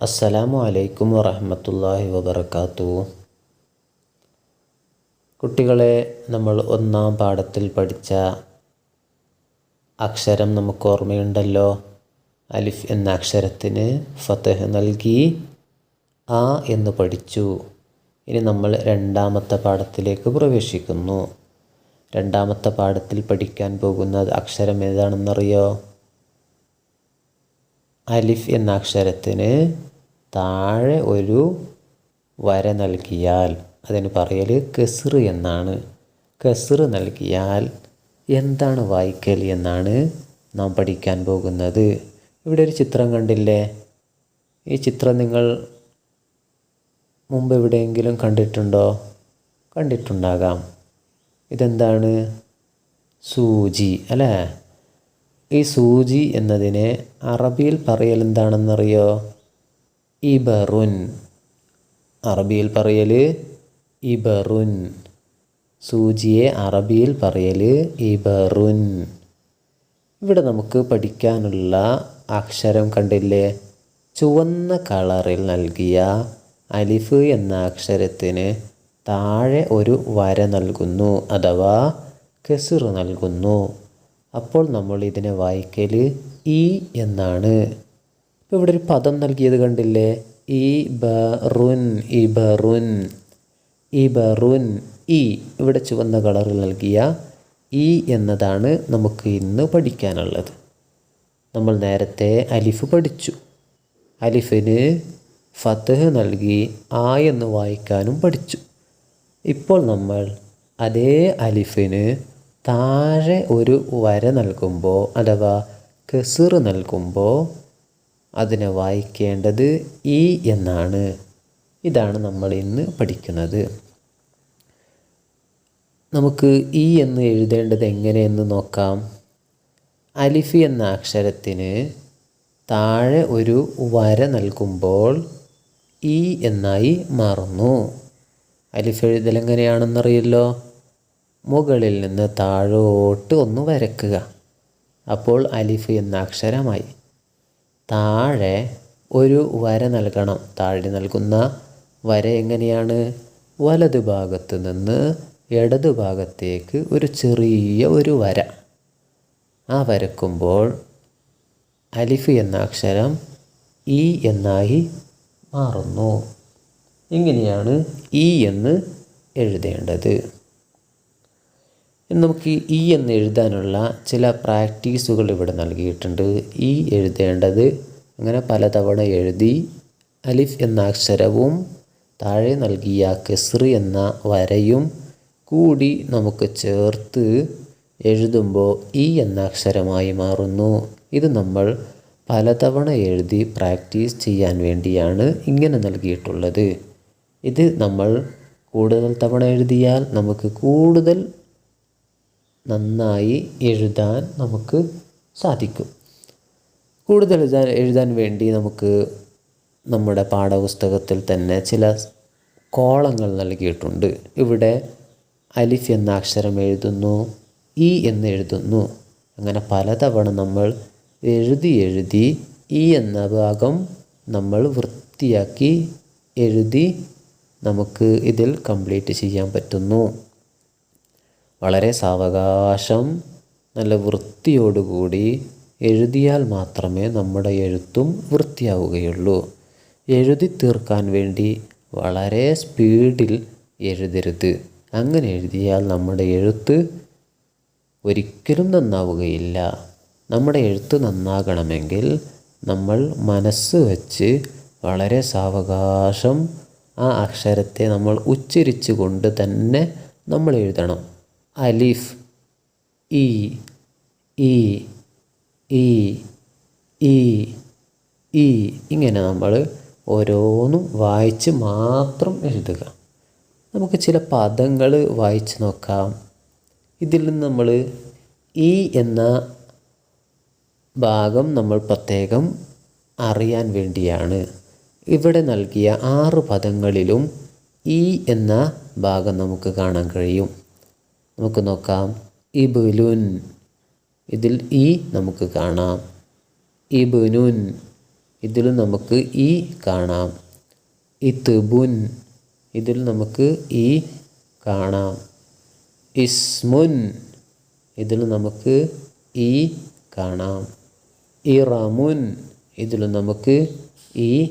അസ്സലാമു അലൈക്കും വറഹമത്തല്ലാഹി വബർക്കാത്തു കുട്ടികളെ നമ്മൾ ഒന്നാം പാഠത്തിൽ പഠിച്ച അക്ഷരം നമുക്ക് ഓർമ്മയുണ്ടല്ലോ? അലിഫ് എന്ന അക്ഷരത്തിന് ഫതഹ് നൽകി ആ എന്ന് പഠിച്ചു. ഇനി നമ്മൾ രണ്ടാമത്തെ പാഠത്തിലേക്ക് പ്രവേശിക്കുന്നു. രണ്ടാമത്തെ പാഠത്തിൽ പഠിക്കാൻ പോകുന്ന അക്ഷരം ഏതാണെന്നറിയോ? അലിഫ് എന്ന അക്ഷരത്തിന് താഴെ ഒരു വര നൽകിയാൽ അതിന് പറയൽ കെസ്ർ എന്നാണ്. കെസ്ർ നൽകിയാൽ എന്താണ് വായിക്കൽ എന്നാണ് നാം പഠിക്കാൻ പോകുന്നത്. ഇവിടെ ഒരു ചിത്രം കണ്ടില്ലേ? ഈ ചിത്രം നിങ്ങൾ മുമ്പ് എവിടെയെങ്കിലും കണ്ടിട്ടുണ്ടോ? കണ്ടിട്ടുണ്ടാകാം. ഇതെന്താണ്? സൂചി അല്ലേ? ഈ സൂചി എന്നതിനെ അറബിയിൽ പറയൽ എന്താണെന്നറിയോ? ഇബറുൻ. അറബിയിൽ പറയൽ ഇബറുൻ. സൂചിയെ അറബിയിൽ പറയൽ ഇബറുൻ. ഇവിടെ നമുക്ക് പഠിക്കാനുള്ള അക്ഷരം കണ്ടില്ലേ? ചുവന്ന കളറിൽ നൽകിയ അലിഫ് എന്ന അക്ഷരത്തിന് താഴെ ഒരു വര നൽകുന്നു അഥവാ കെസിർ നൽകുന്നു. അപ്പോൾ നമ്മൾ ഇതിനെ വായിക്കൽ ഇ എന്നാണ്. ഇപ്പോൾ ഇവിടെ ഒരു പദം നൽകിയത് കണ്ടില്ലേ? ഇ ബറുൻ ഇബറുൻ ഇബറുൻ ഇ ഇവിടെ ചുവന്ന കളറിൽ നൽകിയ ഇ എന്നതാണ് നമുക്ക് ഇന്ന് പഠിക്കാനുള്ളത്. നമ്മൾ നേരത്തെ അലിഫ് പഠിച്ചു. അലിഫിന് ഫത്തഹ് നൽകി ആ എന്ന് വായിക്കാനും പഠിച്ചു. ഇപ്പോൾ നമ്മൾ അതേ അലിഫിന് താഴെ ഒരു വര നൽകുമ്പോൾ അഥവാ കെസിർ നൽകുമ്പോൾ അതിനെ വായിക്കേണ്ടത് ഇ എന്നാണ്. ഇതാണ് നമ്മൾ ഇന്ന് പഠിക്കുന്നത്. നമുക്ക് ഇ എന്ന് എഴുതേണ്ടത് എങ്ങനെയെന്ന് നോക്കാം. അലിഫി എന്ന അക്ഷരത്തിന് താഴെ ഒരു വര നൽകുമ്പോൾ ഇ എന്നായി മാറുന്നു. അലിഫ് എഴുതൽ എങ്ങനെയാണെന്നറിയല്ലോ? മുകളിൽ നിന്ന് താഴോട്ട് ഒന്ന് വരക്കുക. അപ്പോൾ അലിഫ് എന്ന അക്ഷരമായി. താഴെ ഒരു വര നൽകണം. താഴെ നൽകുന്ന വര എങ്ങനെയാണ്? വലതു ഭാഗത്ത് നിന്ന് ഇടതു ഭാഗത്തേക്ക് ഒരു ചെറിയ ഒരു വര. ആ വരക്കുമ്പോൾ അലിഫ് എന്ന അക്ഷരം ഇ എന്നായി മാറുന്നു. ഇങ്ങനെയാണ് ഇ എന്ന് എഴുതേണ്ടത്. നമുക്ക് ഇ എന്ന് എഴുതാനുള്ള ചില പ്രാക്ടീസുകൾ ഇവിടെ നൽകിയിട്ടുണ്ട്. ഇ എഴുതേണ്ടത് അങ്ങനെ പലതവണ എഴുതി അലിഫ് എന്ന അക്ഷരവും താഴെ നൽകിയ കെസ്റി എന്ന വരയും കൂടി നമുക്ക് ചേർത്ത് എഴുതുമ്പോൾ ഇ എന്ന അക്ഷരമായി മാറുന്നു. ഇത് നമ്മൾ പലതവണ എഴുതി പ്രാക്ടീസ് ചെയ്യാൻ വേണ്ടിയാണ് ഇങ്ങനെ നൽകിയിട്ടുള്ളത്. ഇത് നമ്മൾ കൂടുതൽ തവണ എഴുതിയാൽ നമുക്ക് കൂടുതൽ നന്നായി എഴുതാൻ നമുക്ക് സാധിക്കും. കൂടുതൽ എഴുതാൻ എഴുതാൻ വേണ്ടി നമുക്ക് നമ്മുടെ പാഠപുസ്തകത്തിൽ തന്നെ ചില കോളങ്ങൾ നൽകിയിട്ടുണ്ട്. ഇവിടെ അലിഫ് എന്ന അക്ഷരം എഴുതുന്നു ഇ എന്ന് എഴുതുന്നു. അങ്ങനെ പലതവണ നമ്മൾ എഴുതി എഴുതി ഇ എന്ന ഭാഗം നമ്മൾ വൃത്തിയാക്കി എഴുതി നമുക്ക് ഇതിൽ കംപ്ലീറ്റ് ചെയ്യാൻ പറ്റുന്നു. വളരെ സാവകാശം നല്ല വൃത്തിയോടുകൂടി എഴുതിയാൽ മാത്രമേ നമ്മുടെ എഴുത്തും വൃത്തിയാവുകയുള്ളൂ. എഴുതി തീർക്കാൻ വേണ്ടി വളരെ സ്പീഡിൽ എഴുതരുത്. അങ്ങനെ എഴുതിയാൽ നമ്മുടെ എഴുത്ത് ഒരിക്കലും നന്നാവുകയില്ല. നമ്മുടെ എഴുത്ത് നന്നാകണമെങ്കിൽ നമ്മൾ മനസ്സ് വച്ച് വളരെ സാവകാശം ആ അക്ഷരത്തെ നമ്മൾ ഉച്ചരിച്ചു കൊണ്ട് തന്നെ നമ്മൾ എഴുതണം. അലിഫ് ഇ ഇ ഇ ഇ ഇ. ഇങ്ങനെ നമ്മൾ ഓരോന്നും വായിച്ച് മാത്രം എഴുതുക. നമുക്ക് ചില പദങ്ങൾ വായിച്ച് നോക്കാം. ഇതിൽ നിന്ന് നമ്മൾ ഇ എന്ന ഭാഗം നമ്മൾ പ്രത്യേകം അറിയാൻ വേണ്ടിയാണ്. ഇവിടെ നൽകിയ ആറ് പദങ്ങളിലും ഇ എന്ന ഭാഗം നമുക്ക് കാണാൻ കഴിയും. നമുക്ക് നോക്കാം. ഇബുലുൻ ഇതിൽ ഈ നമുക്ക് കാണാം. ഇബുനുൻ. ഇതിൽ നമുക്ക് ഈ കാണാം. ഇത്തുബുൻ ഇതിൽ നമുക്ക് ഈ കാണാം. ഇസ്മുൻ. ഇതിൽ നമുക്ക് ഈ കാണാം. ഇറമുൻ. ഇതിൽ നമുക്ക് ഈ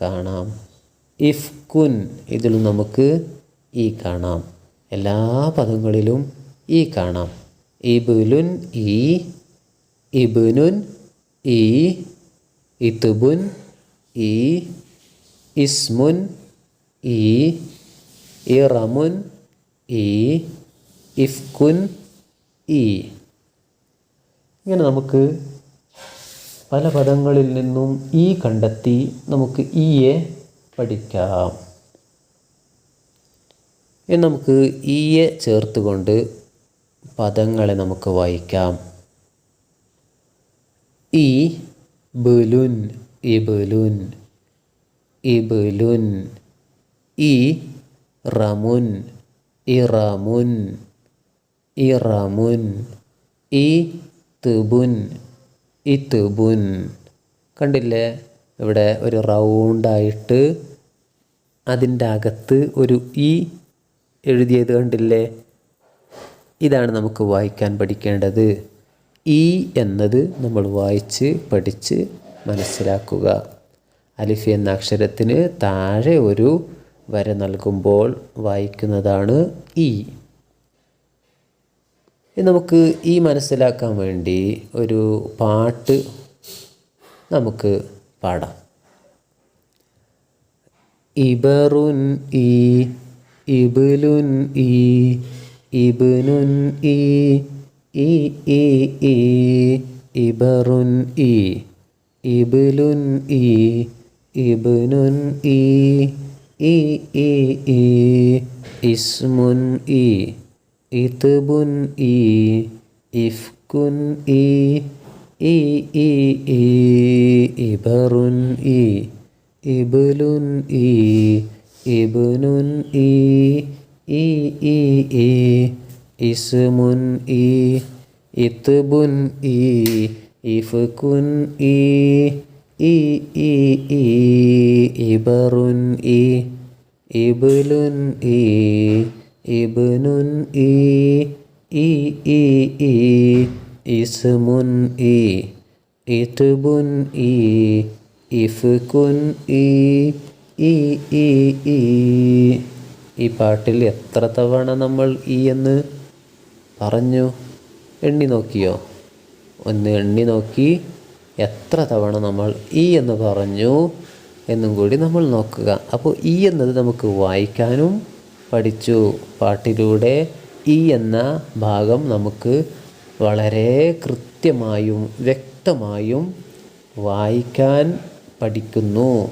കാണാം. ഇഫ്കുൻ. ഇതിൽ നമുക്ക് ഈ കാണാം. എല്ലാ പദങ്ങളിലും ഈ കാണാം. ഇബുലുൻ ഈ ഇബുനുൻ ഈ ഇതുബുൻ ഈ ഇസ്മുൻ ഈ ഇറമുൻ ഈ ഇഫ്കുൻ ഈ. ഇങ്ങനെ നമുക്ക് പല പദങ്ങളിൽ നിന്നും ഈ കണ്ടെത്തി നമുക്ക് ഈയെ പഠിക്കാം. ഇനി നമുക്ക് ഈയെ ചേർത്തുകൊണ്ട് പദങ്ങളെ നമുക്ക് വായിക്കാം. ഈ ബലുൻ ഇബലുൻ ഇബലുൻ ഈ റമുൻ ഇറമുൻ ഇറമുൻ ഈ തുബുൻ ഇത്തുബുൻ കണ്ടില്ലേ? ഇവിടെ ഒരു റൗണ്ടായിട്ട് അതിന്റെ അകത്ത് ഒരു ഈ എഴുതിയത് കണ്ടില്ലേ? ഇതാണ് നമുക്ക് വായിക്കാൻ പഠിക്കേണ്ടത്. ഈ എന്നത് നമ്മൾ വായിച്ച് പഠിച്ച് മനസ്സിലാക്കുക. അലിഫ് എന്ന അക്ഷരത്തിന് താഴെ ഒരു വര നൽകുമ്പോൾ വായിക്കുന്നതാണ് ഈ. നമുക്ക് ഈ മനസ്സിലാക്കാൻ വേണ്ടി ഒരു പാട്ട് നമുക്ക് പാടാം. ഇബറുൻ ഈ ഇബുലുൻ ഈ ഇബുനുൻ ഈ ഈ ഈ ഈ ഇബറുൻ ഈ ഇബുലുൻ ഈ ഇബുനുൻ ഈ ഈ ഈ ഈ ഇസ്മുൻ ഈ ഇത്ബുൻ ഈ ഇഫ്കുൻ ഈ ഈ ഈ ഈ ഇബറുൻ ഈ ഇബുലുൻ ഈ ഇബ്നുൻ ഈ ഇ ഇ ഈ ഇസ്മുൻ ഈ ഇത്ബുൻ ഈ ഇഫ്കുൻ ഈ ഇ ഇ ഈ ഇബറുൻ ഇ ഇബ്ലുൻ ഇ ഇബ്നുൻ ഈ ഇ ഇ ഈ ഇസ്മുൻ ഇ ഇത്ബുൻ ഇ ഇഫ്കുൻ ഈ ഈ ഈ ഈ. ഈ പാട്ടിൽ എത്ര തവണ നമ്മൾ ഈ എന്ന് പറഞ്ഞു? എണ്ണി നോക്കിയോ? ഒന്ന് എണ്ണി നോക്കി. എത്ര തവണ നമ്മൾ ഈ എന്ന് പറഞ്ഞു എന്നും കൂടി നമ്മൾ നോക്കുക. അപ്പോൾ ഈ എന്നത് നമുക്ക് വായിക്കാനും പഠിച്ചു. പാട്ടിലൂടെ ഈ എന്ന ഭാഗം നമുക്ക് വളരെ കൃത്യമായും വ്യക്തമായും വായിക്കാൻ പഠിക്കുന്നു.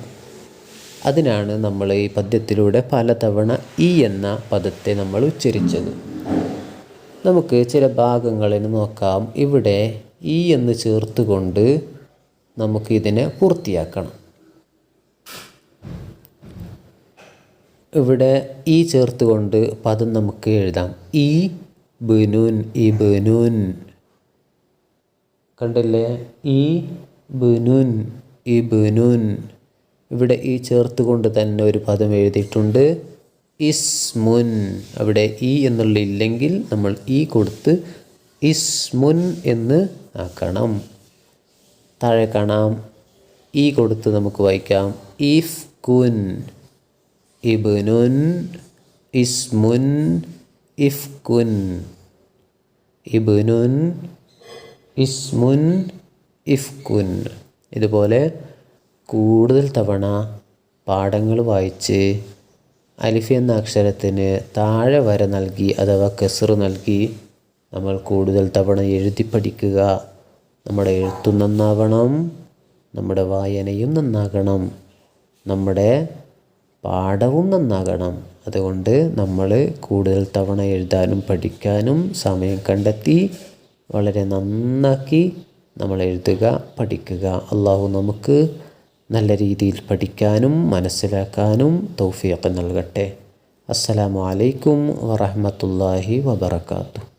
അതിനാണ് നമ്മൾ ഈ പദ്യത്തിലൂടെ പലതവണ ഈ എന്ന പദത്തെ നമ്മൾ ഉച്ചരിച്ചത്. നമുക്ക് ചില ഭാഗങ്ങളിൽ നോക്കാം. ഇവിടെ ഈ എന്ന് ചേർത്തുകൊണ്ട് നമുക്ക് ഇതിനെ പൂർത്തിയാക്കണം. ഇവിടെ ഈ ചേർത്തുകൊണ്ട് പദം നമുക്ക് എഴുതാം. ഈ ബനുൻ ഈ ബനുൻ. കണ്ടില്ലേ? ഈ ബനുൻ ഈ ബുനുൻ. ഇവിടെ ഈ ചേർത്തുകൊണ്ട് തന്നെ ഒരു പദം എഴുതിയിട്ടുണ്ട്. ഇസ്മുൻ. അവിടെ ഈ എന്നുള്ള ഇല്ലെങ്കിൽ നമ്മൾ ഈ കൊടുത്ത് ഇസ്മുൻ എന്ന് ആക്കണം. താഴെ കാണാം. ഈ കൊടുത്ത് നമുക്ക് വായിക്കാം. ഇഫ് കുൻ. ഇബുനുൻ. ഇസ്മുൻ. ഇഫ് കുൻ. ഇബുനുൻ. ഇസ്മുൻ. ഇഫ് കുൻ. ഇതുപോലെ കൂടുതൽ തവണ പാഠങ്ങൾ വായിച്ച് അലിഫി എന്ന അക്ഷരത്തിന് താഴെ വര നൽകി അഥവാ കെസറ് നൽകി നമ്മൾ കൂടുതൽ തവണ എഴുതി പഠിക്കുക. നമ്മുടെ എഴുത്തും നന്നാകണം നമ്മുടെ വായനയും നന്നാകണം. നമ്മുടെ പാഠവും നന്നാകണം. അതുകൊണ്ട് നമ്മൾ കൂടുതൽ തവണ എഴുതാനും പഠിക്കാനും സമയം കണ്ടെത്തി വളരെ നന്നാക്കി നമ്മൾ എഴുതുക പഠിക്കുക. അള്ളാഹു നമുക്ക് നല്ല രീതിയിൽ പഠിക്കാനും മനസ്സിലാക്കാനും തൗഫീഖ് നൽകട്ടെ. അസ്സലാമു അലൈക്കും വബറകാതുഹു.